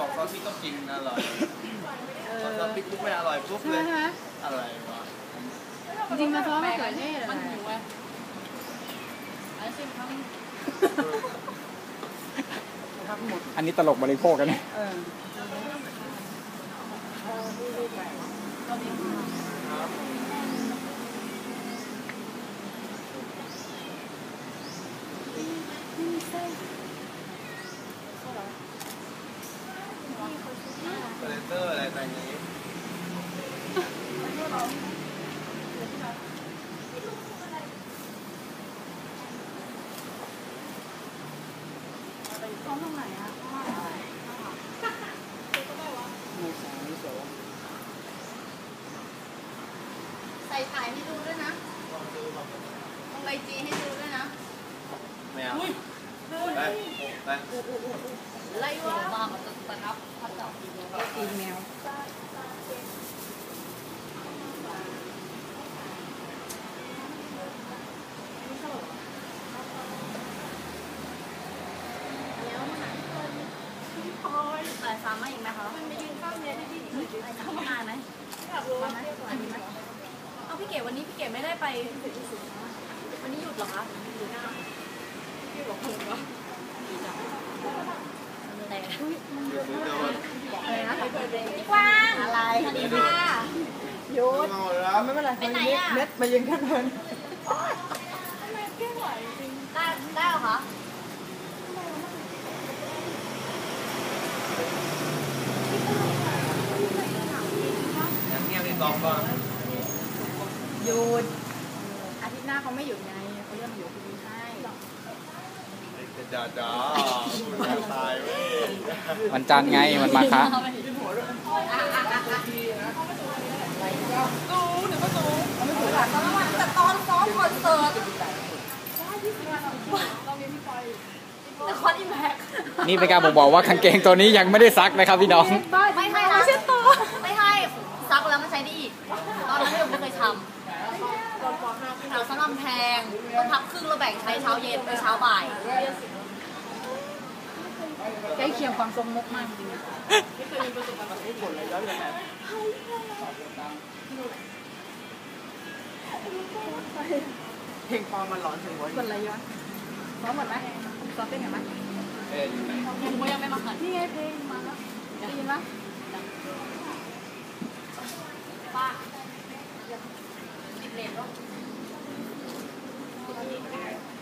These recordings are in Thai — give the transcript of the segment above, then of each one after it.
บอกซอสพริกต้องกินอร่อยเอซออสพริกปุ๊บไม่อร่อยปุ๊บใช่เลไหมยใช่ไหมอะไรวะจริงๆมันซอสมะเขือเทศอะมันไรหิวไงไอ้ชิมทั้งทั้งหมดอันนี้ตลกบริโภคกันเนี่ยเอ อเบรเตอร์อะไรต่างนี้ซ้อมตรงไหนอะใส่ถ่ายให้ดูด้วยนะลงไอจีให้ดูด้วยนะ ไม่เอาไป ไปอะไรวะมามันจะตะนับพัดดอกตีแมวแต่ซ้ำมาอีกไหมคะมันไปยืนข้างเนี้ยที่ที่ทำงานไหมมาไหมอันนี้ไหมเอาพี่เก๋วันนี้พี่เก๋ไม่ได้ไปวันนี้หยุดเหรอคะหยุดนะพี่บอกคุณวะ แต่เดี๋ยอะไรนะพี่กว้างอะไรสวัสดีค่ะหยุดเมาแล้วไม่เป็นไรไปไหนอะเม็ดมายืนข้างเดินได้ได้เหรอคะยังเงียบในกองก่อนหยุดอาทิตย์หน้าเขาไม่หยุดไงเขาเริ่มหยุดคุณให้ ด่าด่าตายเว้ยวันจันทร์ไงมันมาคะแต่ตอนซ้อมคอนเสิร์ตแต่คอนอิมแพคนี่เป็นการบอกบอกว่ากางเกงตัวนี้ยังไม่ได้ซักนะครับพี่น้อง ไม่ให้นะไม่ให้ซักแล้วมันใช้ได้อีกตอนนั้นพี่ผมไม่เคยทำ หนังซักลำแพงต้องพับครึ่งแล้วแบ่งใช้เช้าเย็นไปเช้าบ่ายใกล้เคียงความทรงมกมากจริงอะเพลงปอมันร้อนถึงหัวคนอะไรย้อนซ้อมหมดไหมซ้อมเต้นกันไหมเอ้ยอยู่ไหนยังไม่ยังไม่มาขันนี่ไงเพลงมาแล้วได้ยินปะป้าติดเลนวะ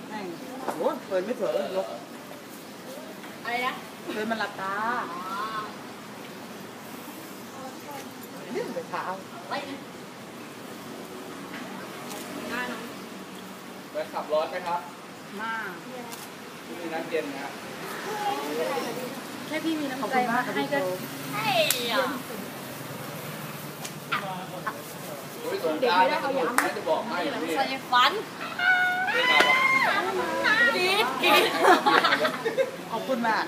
แม่งโอ้ยเปิดไม่เถอะลกอะไรนะเคยมันหลับตาอ๋อนี่เป็นเท้าไปเลยได้นะไปขับร้อนไหมครับมากที่นี่น้ำเย็นนะแค่พี่มีน้ำใจมาให้ก็เฮ้ยอะ โอ้ย สงกรารนะสนุกนะจะบอกให้พี่ใส่ฟันไม่มาหรอกกรี๊ดกรี๊ดขอบคุณมาก